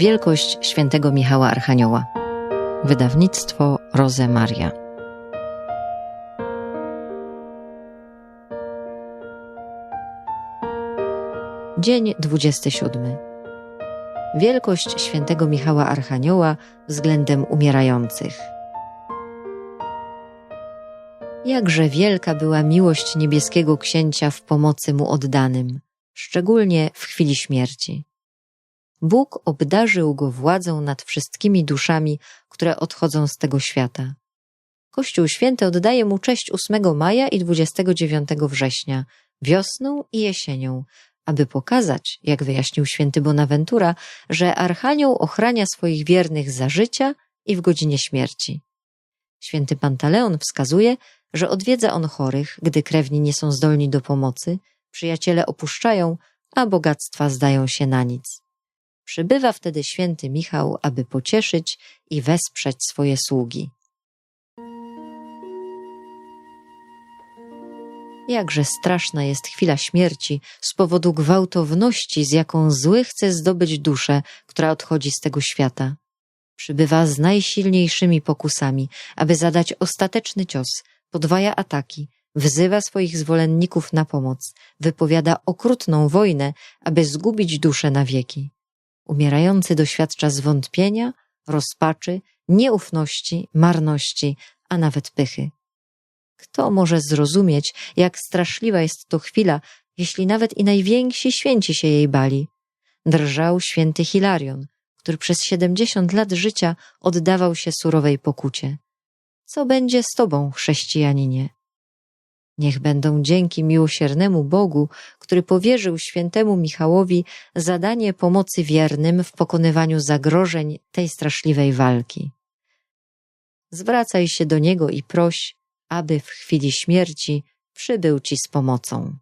Wielkość świętego Michała Archanioła. Wydawnictwo Roze Maria. Dzień 27. Wielkość świętego Michała Archanioła względem umierających. Jakże wielka była miłość niebieskiego księcia w pomocy mu oddanym, szczególnie w chwili śmierci. Bóg obdarzył go władzą nad wszystkimi duszami, które odchodzą z tego świata. Kościół Święty oddaje mu cześć 8 maja i 29 września, wiosną i jesienią, aby pokazać, jak wyjaśnił święty Bonaventura, że Archanioł ochrania swoich wiernych za życia i w godzinie śmierci. Święty Pantaleon wskazuje, że odwiedza on chorych, gdy krewni nie są zdolni do pomocy, przyjaciele opuszczają, a bogactwa zdają się na nic. Przybywa wtedy święty Michał, aby pocieszyć i wesprzeć swoje sługi. Jakże straszna jest chwila śmierci z powodu gwałtowności, z jaką zły chce zdobyć duszę, która odchodzi z tego świata. Przybywa z najsilniejszymi pokusami, aby zadać ostateczny cios, podwaja ataki, wzywa swoich zwolenników na pomoc, wypowiada okrutną wojnę, aby zgubić duszę na wieki. Umierający doświadcza zwątpienia, rozpaczy, nieufności, marności, a nawet pychy. Kto może zrozumieć, jak straszliwa jest to chwila, jeśli nawet i najwięksi święci się jej bali? Drżał święty Hilarion, który przez siedemdziesiąt lat życia oddawał się surowej pokucie. Co będzie z tobą, chrześcijaninie? Niech będą dzięki miłosiernemu Bogu, który powierzył świętemu Michałowi zadanie pomocy wiernym w pokonywaniu zagrożeń tej straszliwej walki. Zwracaj się do Niego i proś, aby w chwili śmierci przybył Ci z pomocą.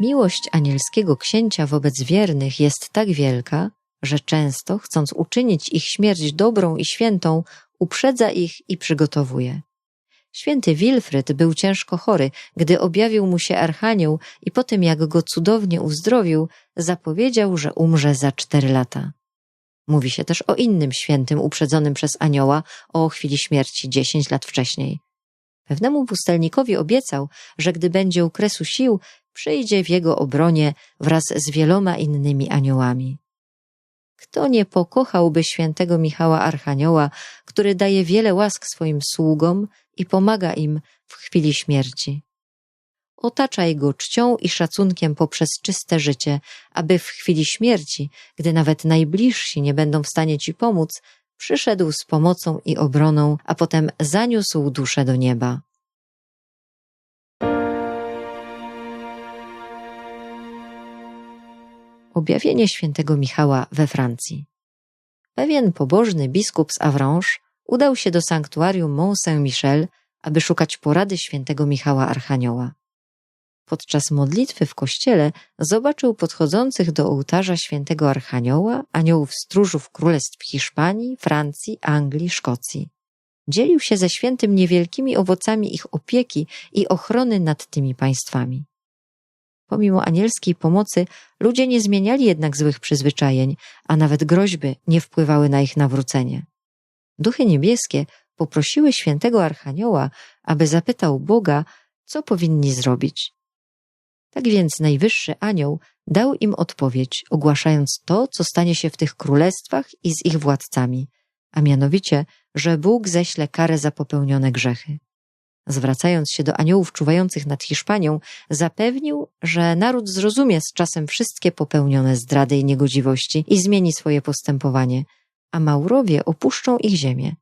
Miłość anielskiego księcia wobec wiernych jest tak wielka, że często, chcąc uczynić ich śmierć dobrą i świętą, uprzedza ich i przygotowuje. Święty Wilfryd był ciężko chory, gdy objawił mu się Archanioł i po tym, jak go cudownie uzdrowił, zapowiedział, że umrze za cztery lata. Mówi się też o innym świętym uprzedzonym przez anioła o chwili śmierci dziesięć lat wcześniej. Pewnemu pustelnikowi obiecał, że gdy będzie u kresu sił, przyjdzie w jego obronie wraz z wieloma innymi aniołami. Kto nie pokochałby świętego Michała Archanioła, który daje wiele łask swoim sługom i pomaga im w chwili śmierci? Otaczaj go czcią i szacunkiem poprzez czyste życie, aby w chwili śmierci, gdy nawet najbliżsi nie będą w stanie ci pomóc, przyszedł z pomocą i obroną, a potem zaniósł duszę do nieba. Objawienie świętego Michała we Francji. Pewien pobożny biskup z Avranches udał się do sanktuarium Mont Saint-Michel, aby szukać porady świętego Michała Archanioła. Podczas modlitwy w kościele zobaczył podchodzących do ołtarza świętego Archanioła aniołów stróżów królestw Hiszpanii, Francji, Anglii, Szkocji. Dzielił się ze świętym niewielkimi owocami ich opieki i ochrony nad tymi państwami. Pomimo anielskiej pomocy, ludzie nie zmieniali jednak złych przyzwyczajeń, a nawet groźby nie wpływały na ich nawrócenie. Duchy niebieskie poprosiły świętego Archanioła, aby zapytał Boga, co powinni zrobić. Tak więc najwyższy anioł dał im odpowiedź, ogłaszając to, co stanie się w tych królestwach i z ich władcami, a mianowicie, że Bóg ześle karę za popełnione grzechy zwracając się do aniołów czuwających nad Hiszpanią, zapewnił, że naród zrozumie z czasem wszystkie popełnione zdrady i niegodziwości i zmieni swoje postępowanie, a Maurowie opuszczą ich ziemię.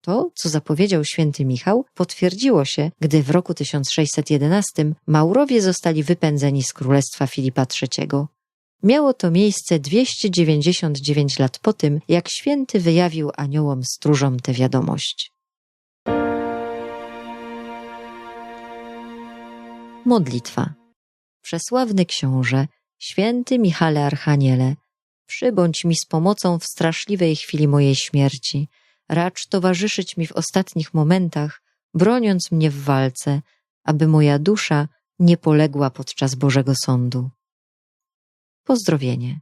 To, co zapowiedział święty Michał, potwierdziło się, gdy w roku 1611 Maurowie zostali wypędzeni z królestwa Filipa III. Miało to miejsce 299 lat po tym, jak święty wyjawił aniołom stróżom tę wiadomość. Modlitwa. Przesławny książę, święty Michale Archaniele, przybądź mi z pomocą w straszliwej chwili mojej śmierci, racz towarzyszyć mi w ostatnich momentach, broniąc mnie w walce, aby moja dusza nie poległa podczas Bożego Sądu. Pozdrowienie.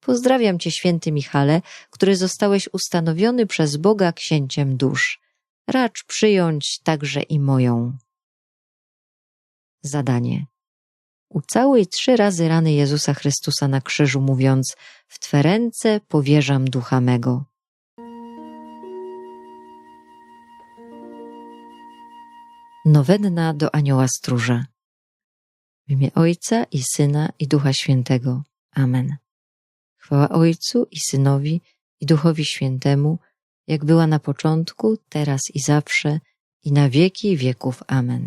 Pozdrawiam Cię, święty Michale, który zostałeś ustanowiony przez Boga księciem dusz. Racz przyjąć także i moją. Zadanie. Ucałuj trzy razy rany Jezusa Chrystusa na krzyżu, mówiąc: W Twe ręce powierzam ducha mego. Nowenna do Anioła Stróża. W imię Ojca i Syna i Ducha Świętego. Amen. Chwała Ojcu i Synowi i Duchowi Świętemu, jak była na początku, teraz i zawsze, i na wieki wieków. Amen.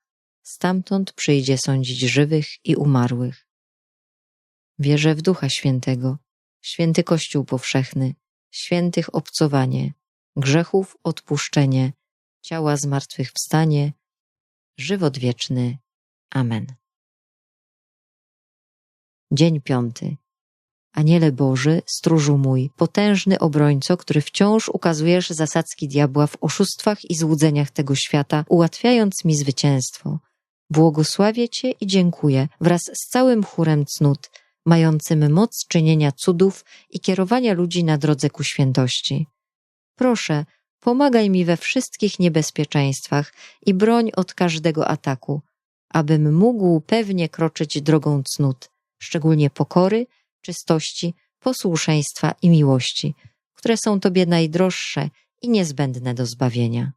Stamtąd przyjdzie sądzić żywych i umarłych. Wierzę w Ducha Świętego, święty Kościół powszechny, świętych obcowanie, grzechów odpuszczenie, ciała zmartwychwstanie, żywot wieczny. Amen. Dzień piąty. Aniele Boży, stróżu mój, potężny obrońco, który wciąż ukazujesz zasadzki diabła w oszustwach i złudzeniach tego świata, ułatwiając mi zwycięstwo. Błogosławię Cię i dziękuję wraz z całym chórem cnót, mającym moc czynienia cudów i kierowania ludzi na drodze ku świętości. Proszę, pomagaj mi we wszystkich niebezpieczeństwach i broń od każdego ataku, abym mógł pewnie kroczyć drogą cnót, szczególnie pokory, czystości, posłuszeństwa i miłości, które są Tobie najdroższe i niezbędne do zbawienia.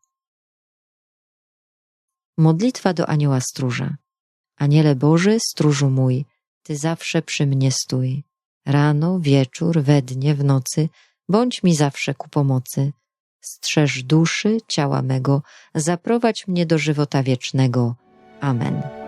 Modlitwa do Anioła Stróża. Aniele Boży, stróżu mój, Ty zawsze przy mnie stój. Rano, wieczór, we dnie, w nocy, bądź mi zawsze ku pomocy. Strzeż duszy, ciała mego, zaprowadź mnie do żywota wiecznego. Amen.